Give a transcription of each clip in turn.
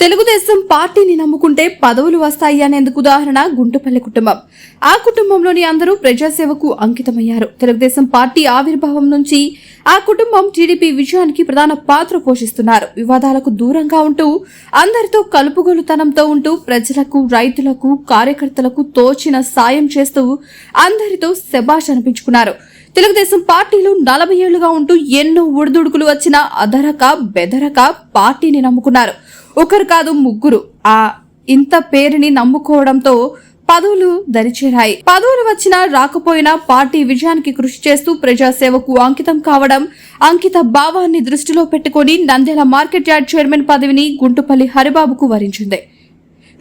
Telugu Desam పార్టీని నమ్ముకుంటే పదవులు వస్తాయి అనేందుకు ఉదాహరణ గుంటుపల్లి కుటుంబం. ఆ కుటుంబంలోని అందరూ ప్రజాసేవకు అంకితమయ్యారు. తెలుగుదేశం పార్టీ ఆవిర్భావం నుంచి ఆ కుటుంబం టీడీపీ విజయానికి ప్రధాన పాత్ర పోషిస్తున్నారు. వివాదాలకు దూరంగా ఉంటూ అందరితో కలుపుగోలుతనంతో ఉంటూ ప్రజలకు రైతులకు కార్యకర్తలకు తోచిన సాయం చేస్తూ అందరితో శబాష్ అనిపించుకున్నారు. తెలుగుదేశం పార్టీలో నలభై ఏళ్ళుగా ఉంటూ ఎన్నో ఒడిదుడుకులు వచ్చినా అదరక బెదరక పార్టీని నమ్ముకున్నారు. ఒకరు కాదు ముగ్గురు. ఆ ఇంత పేరుని నమ్ముకోవడంతో పదవులు దరిచేరాయి. పదవులు వచ్చినా రాకపోయినా పార్టీ విజయానికి కృషి చేస్తూ ప్రజాసేవకు అంకితం కావడం అంకిత భావాన్ని దృష్టిలో పెట్టుకుని నంద్యాల మార్కెట్ యార్డ్ చైర్మన్ పదవిని గుంటుపల్లి హరిబాబుకు వరించింది.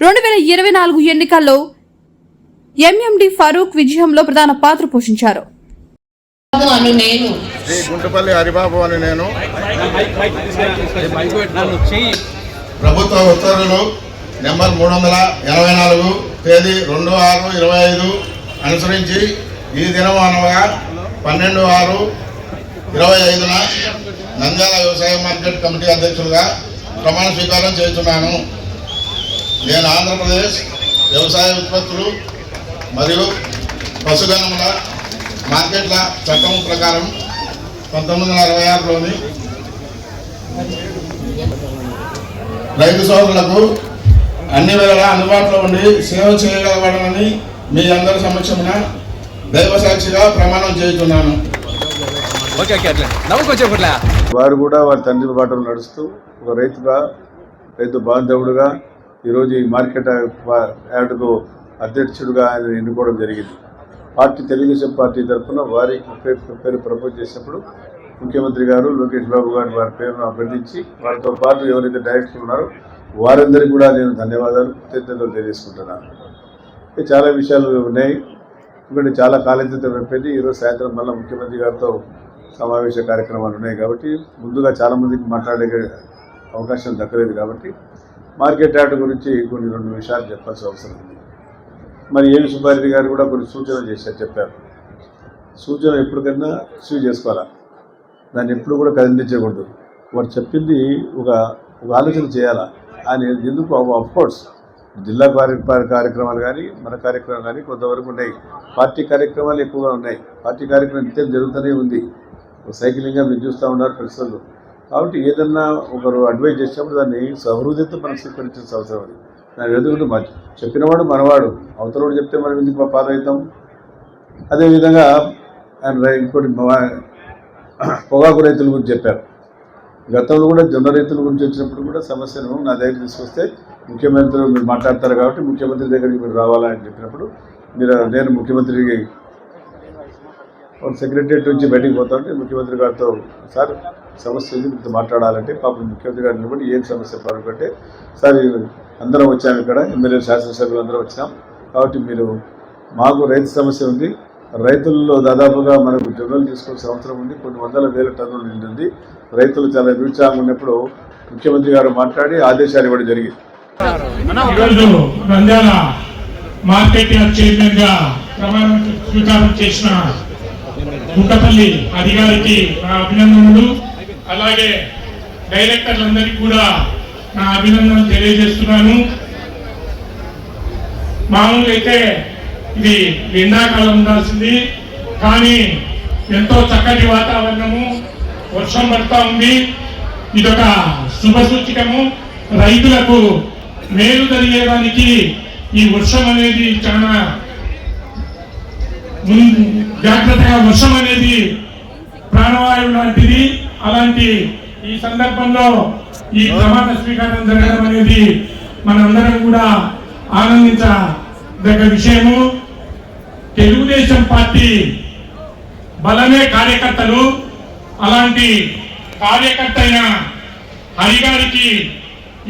రెండు వేల ఇరవై నాలుగు ఎన్నికల్లో ఎంఎండి ఫరూక్ విజయంలో ప్రధాన పాత్ర పోషించారు. గుంటుపల్లి హరిబాబు అని నేను ప్రభుత్వ ఉత్తర్వులు నెంబర్ మూడు వందల ఎనభై నాలుగు తేదీ రెండు ఆరు ఇరవై ఐదు అనుసరించి ఈ దినం అనగా పన్నెండు ఆరు ఇరవై ఐదున నంద్యాల వ్యవసాయ మార్కెట్ కమిటీ అధ్యక్షులుగా ప్రమాణ స్వీకారం చేస్తున్నాను. నేను ఆంధ్రప్రదేశ్ వ్యవసాయ ఉత్పత్తులు మరియు పశుగణముల మార్కెట్ల చట్టం ప్రకారం పంతొమ్మిది వందల అరవై ఆరులోని రైతు సోదరులకు అన్ని వేళలా అందుబాటులో ఉండి సేవ చేయగలగడమని మీ అందరి సమక్షమున దైవ సాక్షిగా ప్రమాణం చేస్తున్నాను వారు కూడా వారి తండ్రి బాటలు నడుస్తూ ఒక రైతుగా రైతు బాంధవుడుగా ఈరోజు ఈ మార్కెట్ యార్డుకు అధ్యక్షుడిగా ఆయన ఎన్నుకోవడం జరిగింది. పార్టీ తెలుగుదేశం పార్టీ తరఫున వారి పేరు పేరు ప్రపోజ్ చేసినప్పుడు ముఖ్యమంత్రి గారు లోకేష్ బాబు గారు వారి పేరును అభ్యర్థించి వారితో పాటు ఎవరైతే డైరెక్టర్లు ఉన్నారో వారందరికీ కూడా నేను ధన్యవాదాలు కృతజ్ఞతలు తెలియజేసుకుంటున్నాను. చాలా విషయాలు ఉన్నాయి. ఎందుకంటే చాలా కాలేజీతో అయిపోయింది. ఈరోజు సాయంత్రం మళ్ళీ ముఖ్యమంత్రి గారితో సమావేశ కార్యక్రమాలు ఉన్నాయి కాబట్టి ముందుగా చాలామందికి మాట్లాడే అవకాశం దక్కలేదు కాబట్టి మార్కెట్ యార్డ్ గురించి కొన్ని రెండు విషయాలు చెప్పాల్సిన అవసరం ఉంది. మరి ఏవి సుబ్బారెడ్డి గారు కూడా కొన్ని సూచనలు చేశారు చెప్పారు. సూచన ఎప్పటికైనా రిసీవ్ చేసుకోవాలా? దాన్ని ఎప్పుడు కూడా కదిలించకూడదు. వాడు చెప్పింది ఒక ఒక ఆలోచన చేయాలా? ఆయన ఎందుకు అఫ్కోర్స్ జిల్లా కార్య కార్యక్రమాలు కానీ మన కార్యక్రమాలు కానీ కొంతవరకు ఉన్నాయి. పార్టీ కార్యక్రమాలు ఎక్కువగా ఉన్నాయి. పార్టీ కార్యక్రమం నిత్యం జరుగుతూనే ఉంది. సైకిలింగ్గా మీరు చూస్తూ ఉన్నారు ప్రశ్నలు కాబట్టి ఏదన్నా ఒకరు అడ్వైజ్ చేసినప్పుడు దాన్ని సహృదయంతో మనం స్వీకరించాల్సిన అవసరం ఉంది దాని ఎందుకంటే మంచి చెప్పినవాడు మనవాడు. అవతలవాడు చెప్తే మనం ఎందుకు ఫాలో అవుతాం అదేవిధంగా ఆయన ఇంకోటి మా- పొగాకు రైతుల గురించి చెప్పారు. గతంలో కూడా జొన్న రైతుల గురించి వచ్చినప్పుడు కూడా సమస్యను నా దగ్గర తీసుకొస్తే ముఖ్యమంత్రి మీరు మాట్లాడతారు కాబట్టి ముఖ్యమంత్రి దగ్గరికి మీరు రావాలని చెప్పినప్పుడు మీరు నేను ముఖ్యమంత్రికి సెక్రటరియట్ నుంచి బయటికి పోతామంటే ముఖ్యమంత్రి గారితో సార్ సమస్య ఉంది మీతో మాట్లాడాలంటే పాపం ముఖ్యమంత్రి గారు నిలబడి ఏం సమస్య పాల్గొంటే సార్ అందరం వచ్చాము ఇక్కడ ఎమ్మెల్యే శాసనసభ్యులు అందరం వచ్చాం కాబట్టి మీరు మాకు రైతు సమస్య ఉంది రైతుల్లో దాదాపుగా మనకు జొన్నలు తీసుకోవాల్సిన అవసరం ఉంది. కొన్ని వందల వేల టన్నులు నిండింది. రైతులు చాలా నిరుత్సాహం ఉన్నప్పుడు ముఖ్యమంత్రి గారు మాట్లాడి ఆదేశాలు ఇవ్వడం జరిగింది. మార్కెట్ చైర్మన్గా ప్రమాణ స్వీకారం చేసిన గుంటపల్లి అధికారికి నా అభినందనలు. అలాగే డైరెక్టర్లందరికీ కూడా నా అభినందనలు తెలియజేస్తున్నాను. మామూలుగా అయితే ఇది ఎండాకాలం ఉండాల్సింది. కానీ ఎంతో చక్కటి వాతావరణము వర్షం పడతా ఉంది. ఇదొక శుభ సూచికము. రైతులకు మేలు జరిగేదానికి ఈ వర్షం అనేది చాలా జాగ్రత్తగా వర్షం అనేది ప్రాణవాయువు లాంటిది. అలాంటి ఈ సందర్భంలో ఈ ప్రమాణ స్వీకారం జరగడం అనేది మనందరం కూడా ఆనందించదగ్గ విషయము. తెలుగుదేశం పార్టీ బలమే కార్యకర్తలు అలాంటి కార్యకర్త అయిన హరిగారికి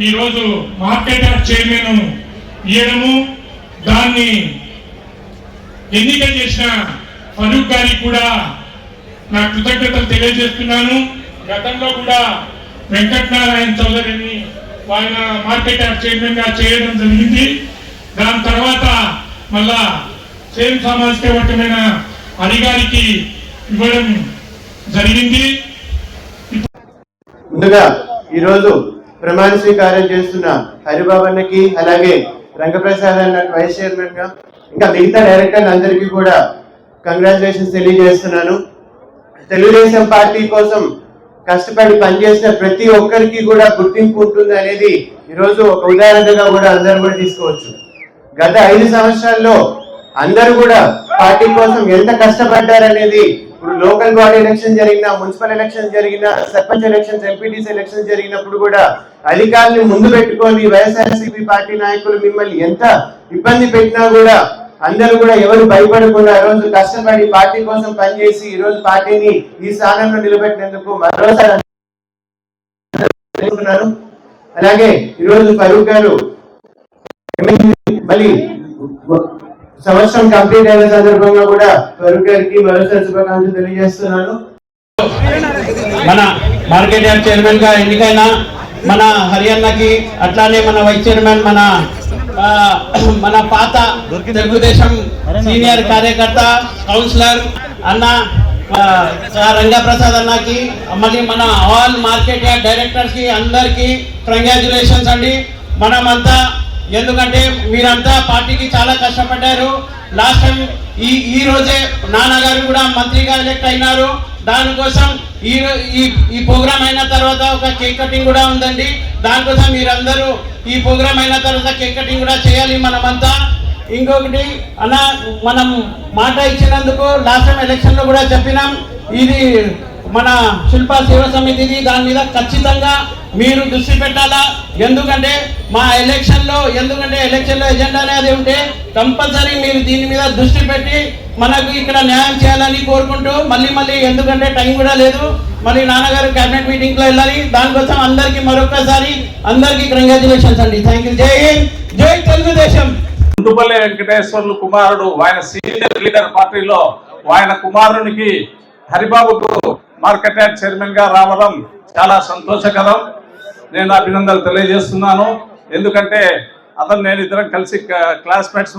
ఈరోజు మార్కెట్ యార్డ్ చైర్మన్ ఇవ్వడము దాన్ని ఎన్నిక చేసిన ఫరూక్ గారికి కూడా నా కృతజ్ఞతలు తెలియజేస్తున్నాను. గతంలో కూడా వెంకటనారాయణ చౌదరిని ఆయన మార్కెట్ యార్డ్ చైర్మన్గా చేయడం జరిగింది. దాని తర్వాత మళ్ళా సేమ్ సామాజిక వర్గమైన అధికారికి ఇవ్వడం జరిగింది. ముందుగా ఈరోజు ప్రమాణ స్వీకారం చేస్తున్న హరిబాబన్నకి అలాగే రంగప్రసాద్ అన్న వైస్ చైర్మన్గా ఇంకా మిగతా డైరెక్టర్ అందరికీ కూడా కంగ్రాచులేషన్స్ తెలియజేస్తున్నాను. తెలుగుదేశం పార్టీ కోసం కష్టపడి పనిచేసిన ప్రతి ఒక్కరికి కూడా గుర్తింపు ఉంటుంది అనేది ఈరోజు ఒక ఉదాహరణగా కూడా అందరూ కూడా తీసుకోవచ్చు. గత ఐదు సంవత్సరాల్లో అందరూ కూడా పార్టీ కోసం ఎంత కష్టపడ్డారనేది ఇప్పుడు లోకల్ బాడీ ఎలక్షన్ జరిగినా మున్సిపల్ ఎలక్షన్ జరిగినా సర్పంచ్ ఎలక్షన్స్ ఎంపీటీసీ ఎలక్షన్ జరిగినప్పుడు కూడా అధికారులు ముందు పెట్టుకొని వైఎస్ఆర్సీపీ పార్టీ నాయకులు మిమ్మల్ని ఎంత ఇబ్బంది పెట్టినా కూడా అందరూ కూడా ఎవరు భయపడకుండా ఈ రోజు కష్టపడి పార్టీ కోసం పనిచేసి ఈ రోజు పార్టీని ఈ స్థానంలో నిలబెట్టినందుకు మరోసారి అలాగే ఈరోజు ఫరూక్ గారు మళ్ళీ సంవత్సరం కంప్లీట్ అయిన సందర్భంగా కూడా వరుణ్ గారికి మరోసారి శుభాకాంక్షలు తెలియజేస్తున్నాను. మన మార్కెట్ యార్డ్ చైర్మన్గా ఎన్నికైన మన హర్యానాకి అట్లానే మన వైస్ చైర్మన్ మన మన పాత తెలుగుదేశం సీనియర్ కార్యకర్త కౌన్సిలర్ అన్న రంగప్రసాద్ అన్నకి మళ్ళీ మన ఆల్ మార్కెట్ యార్డ్ డైరెక్టర్స్కి అందరికి కంగ్రాచులేషన్స్ అండి. మనమంతా ఎందుకంటే మీరంతా పార్టీకి చాలా కష్టపడ్డారు. లాస్ట్ టైం ఈ ఈ రోజే నాన్నగారు కూడా మంత్రిగా ఎలక్ట్ అయినారు. దానికోసం ఈ ఈ ఈ ప్రోగ్రామ్ అయిన తర్వాత ఒక కేక్ కటింగ్ కూడా ఉందండి. దానికోసం మీరందరూ ఈ ప్రోగ్రామ్ అయిన తర్వాత కేక్ కటింగ్ కూడా చేయాలి మనమంతా. ఇంకొకటి అన్న మనం మాట ఇచ్చినందుకు లాస్ట్ టైం ఎలక్షన్లో కూడా చెప్పినాం. ఇది మన శిల్ప సేవ సమితిది దాని మీద ఖచ్చితంగా మీరు దృష్టి పెట్టాలా? ఎందుకంటే మా ఎలక్షన్లో ఎందుకంటే ఎలక్షన్లో ఎజెండా అనేది ఉంటే కంపల్సరీ మీరు దీని మీద దృష్టి పెట్టి మనకు ఇక్కడ న్యాయం చేయాలని కోరుకుంటూ మళ్ళీ మళ్ళీ ఎందుకంటే టైం కూడా లేదు. మళ్ళీ నాన్నగారు క్యాబినెట్ మీటింగ్లో వెళ్ళాలి. దానికోసం అందరికీ మరొకసారి అందరికీ కంగ్రాచులేషన్స్ అండి. థ్యాంక్ యూ జై హింద్. జై తెలుగుదేశం. గుంటుపల్లి వెంకటేశ్వర్లు కుమారుడు ఆయన సీనియర్ లీడర్ పార్టీలో ఆయన కుమారునికి హరిబాబుకు మార్కెట్ యార్డ్ చైర్మన్గా రావడం చాలా సంతోషకరం. నేను అభినందనలు తెలియజేస్తున్నాను. ఎందుకంటే అతను నేను ఇద్దరం కలిసి క్లాస్మేట్స్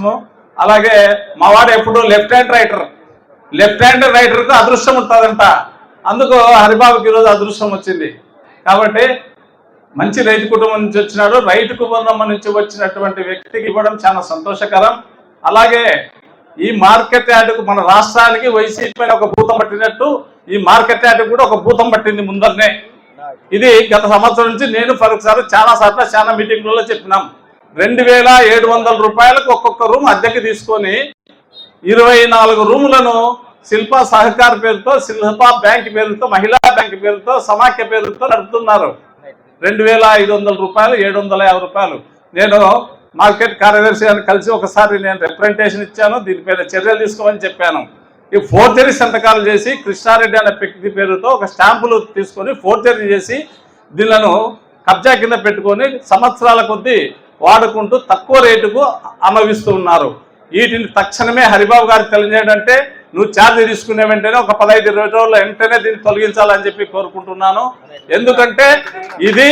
అలాగే మా వాడు ఎప్పుడు left hand writer left hand రైటర్కు అదృష్టం ఉంటుందంట. అందుకు హరిబాబుకి ఈరోజు అదృష్టం వచ్చింది. కాబట్టి మంచి రైతు కుటుంబం నుంచి వచ్చినాడు. రైతు కుటుంబం నుంచి వచ్చినటువంటి వ్యక్తికి ఇవ్వడం చాలా సంతోషకరం. అలాగే ఈ మార్కెట్ యార్డుకు మన రాష్ట్రానికి వైసీపీ పైన ఒక భూతం పట్టినట్టు ఈ మార్కెట్ యార్డు కూడా ఒక భూతం పట్టింది ముందరనే. ఇది గత సంవత్సరం నుంచి నేను ఫరూక్ సార్ చాలా సార్లు చాలా మీటింగ్లలో చెప్పినాం. రెండు వేల ఏడు వందల రూపాయలకు ఒక్కొక్క రూమ్ అద్దెకి తీసుకొని ఇరవై నాలుగు రూములను శిల్ప సహకార పేరుతో శిల్ప బ్యాంక్ పేరుతో మహిళా బ్యాంక్ పేరుతో సమాఖ్య పేరుతో నడుపుతున్నారు. రెండు వేల ఐదు వందల రూపాయలు ఏడు వందల యాభై రూపాయలు. నేను మార్కెట్ కార్యదర్శి గారిని కలిసి ఒకసారి నేను రిప్రజెంటేషన్ ఇచ్చాను. దీనిపైన చర్యలు తీసుకోమని చెప్పాను. ఈ ఫోర్జరీ సంతకాలు చేసి కృష్ణారెడ్డి అనే వ్యక్తి పేరుతో ఒక స్టాంపులు తీసుకొని ఫోర్జరీ చేసి దీనిలను కబ్జా కింద పెట్టుకొని సంవత్సరాల కొద్దీ వాడుకుంటూ తక్కువ రేటుకు అమ్మవిస్తూ ఉన్నారు. వీటిని తక్షణమే హరిబాబు గారికి తెలియజేయడంటే నువ్వు ఛార్జ్ తీసుకునే వెంటనే ఒక పదహైదు ఇరవై రోజుల్లో వెంటనే దీన్ని తొలగించాలని చెప్పి కోరుకుంటున్నాను. ఎందుకంటే ఇది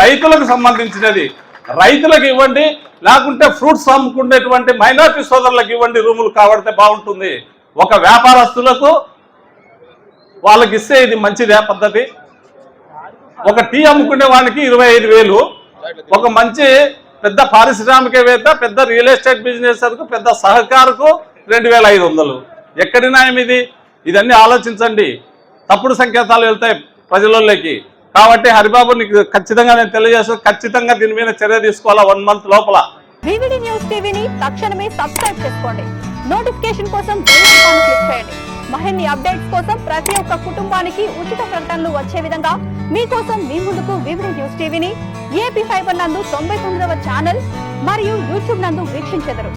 రైతులకు సంబంధించినది. రైతులకు ఇవ్వండి లేకుంటే ఫ్రూట్స్ అమ్ముకునేటువంటి మైనార్టీ సోదరులకు ఇవ్వండి రూములు కాబడితే బాగుంటుంది. ఒక వ్యాపారస్తులకు వాళ్ళకి ఇస్తే ఇది మంచిదే పద్ధతి. ఒక టీ అమ్ముకునే వాడికి ఇరవై ఐదు వేలు. ఒక మంచి పెద్ద పారిశ్రామికవేత్త పెద్ద రియల్ ఎస్టేట్ బిజినెస్ పెద్ద సహకారకు రెండు వేల ఐదు వందలు. ఎక్కడి న్యాయం ఇది? ఇదన్నీ ఆలోచించండి. తప్పుడు సంకేతాలు వెళ్తాయి ప్రజలలోకి కాబట్టి హరిబాబు నీకు ఖచ్చితంగా నేను తెలియజేస్తాను ఖచ్చితంగా దీని మీద చర్య తీసుకోవాలా వన్ మంత్ లోపల? వివిడి న్యూస్ టీవీని తక్షణమే సబ్స్క్రైబ్ చేసుకోండి. నోటిఫికేషన్ కోసం బెల్ ఐకాన్ క్లిక్ చేయండి. మరిన్ని అప్డేట్స్ కోసం ప్రతి ఒక్క కుటుంబానికి ఉచిత ప్రకటనలు వచ్చే విధంగా మీకోసం మీ ముందుకు వివిడి న్యూస్ టీవీని ఏపీ ఫైబర్ నందు తొంభై తొమ్మిదవ ఛానల్ మరియు యూట్యూబ్ నందు వీక్షించెదరు.